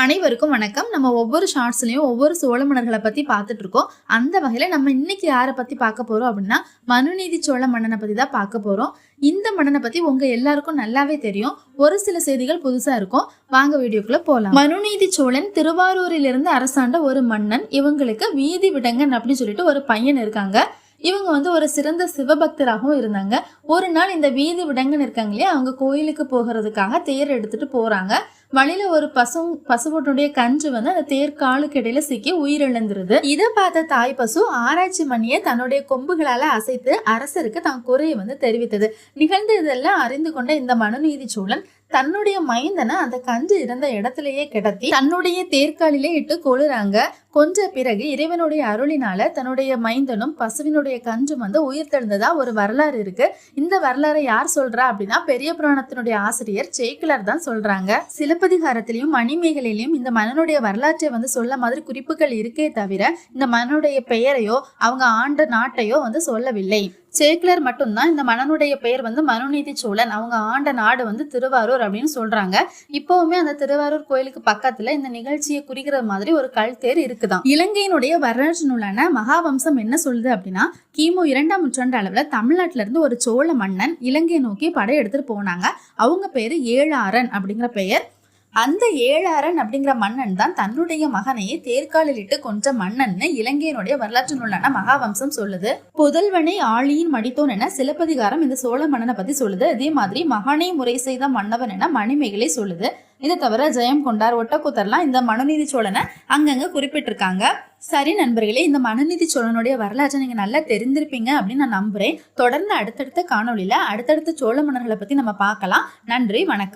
அனைவருக்கும் வணக்கம். நம்ம ஒவ்வொரு ஷார்ட்ஸ்லயும் ஒவ்வொரு சோழ மன்னர்களை பத்தி பார்த்துட்டு இருக்கோம். அந்த வகையில நம்ம இன்னைக்கு யாரை பத்தி பார்க்க போறோம் அப்படின்னா மனுநீதி சோழ மன்னனை பற்றி தான் பார்க்க போறோம். இந்த மன்னனை பத்தி உங்க எல்லாருக்கும் நல்லாவே தெரியும். ஒரு சில செய்திகள் புதுசா இருக்கும். வாங்க வீடியோக்குள்ள போலாம். மனுநீதி சோழன் திருவாரூரிலிருந்து அரசாண்ட ஒரு மன்னன். இவங்களுக்கு வீதி விடங்கன் அப்படின்னு சொல்லிட்டு ஒரு பையன் இருக்காங்க. இவங்க வந்து ஒரு சிறந்த சிவபக்தராகவும் இருந்தாங்க. ஒரு நாள் இந்த வீதி விடங்கன் இருக்காங்க இல்லையா? அவங்க கோயிலுக்கு போகிறதுக்காக தேர் எடுத்துட்டு போறாங்க. வழியில ஒரு பசு பசுவோட்டுடைய கன்று வந்து அந்த தேர் காலுக்கு இடையில சிக்கி உயிரிழந்துருது. இதை பார்த்த தாய் பசு ஆராய்ச்சி மணியை தன்னுடைய கொம்புகளால அசைத்து அரசருக்கு தான் குறையை வந்து தெரிவித்தது. நிகழ்ந்ததெல்லாம் அறிந்து கொண்ட இந்த மனுநீதி சோழன் தன்னுடைய மைந்தனை அந்த கன்று இருந்த இடத்திலேயே கிடத்தி தன்னுடைய தேர்காலிலே இட்டு கொளுறாங்க. கொஞ்ச பிறகு இறைவனுடைய அருளினால தன்னுடைய மைந்தனும் பசுவினுடைய கன்றும் வந்து உயிர் தெழுந்ததா ஒரு வரலாறு இருக்கு. இந்த வரலாறை யார் சொல்றா அப்படின்னா பெரிய புராணத்தினுடைய ஆசிரியர் சேக்கிலர் தான் சொல்றாங்க. சிலப்பதிகாரத்திலையும் மணிமேகலையிலையும் இந்த மன்னனுடைய வரலாற்றை வந்து சொல்ல மாதிரி குறிப்புகள் இருக்கே தவிர இந்த மன்னனுடைய பெயரையோ அவங்க ஆண்ட நாட்டையோ வந்து சொல்லவில்லை. சேக்கிலர் மட்டும்தான் இந்த மன்னனுடைய பெயர் வந்து மனுநீதி சோழன் அவங்க ஆண்ட நாடு வந்து திருவாரூர் அப்படின்னு சொல்றாங்க. இப்பவுமே அந்த திருவாரூர் கோயிலுக்கு பக்கத்துல இந்த நிகழ்ச்சியை குறிக்கிற மாதிரி ஒரு கல் தேர் இருக்குதான். இலங்கையினுடைய வரலாற்று நூலான மகாவம்சம் என்ன சொல்லுது அப்படின்னா கிமு இரண்டாம் நூற்றாண்டு அளவுல தமிழ்நாட்டுல இருந்து ஒரு சோழ மன்னன் இலங்கையை நோக்கி படையெடுத்துட்டு போனாங்க. அவங்க பேரு ஏழாரன் அப்படிங்கிற பெயர். அந்த ஏழாரன் அப்படிங்கிற மன்னன் தான் தன்னுடைய மகனையே தேர்காலில் இட்டு கொன்ற மன்னன்னு இலங்கையினுடைய வரலாற்று நூலான மகாவம்சம் சொல்லுது. புதல்வனை ஆழியின் மடித்தோன் என சிலப்பதிகாரம் இந்த சோழ மன்னனை பத்தி சொல்லுது. அதே மாதிரி மகனை முறை செய்த மன்னவன் என மணிமேகலை சொல்லுது. இதை தவிர ஜெயம் கொண்டார் ஒட்டக்கூத்தர்லாம் இந்த மனுநீதி சோழனை அங்கங்க குறிப்பிட்டிருக்காங்க. சரி நண்பர்களே இந்த மனுநீதி சோழனுடைய வரலாற்றை நீங்க நல்லா தெரிந்திருப்பீங்க அப்படின்னு நான் நம்புறேன். தொடர்ந்து அடுத்தடுத்த காணொளியில அடுத்தடுத்த சோழ மன்னர்களை பத்தி நம்ம பார்க்கலாம். நன்றி வணக்கம்.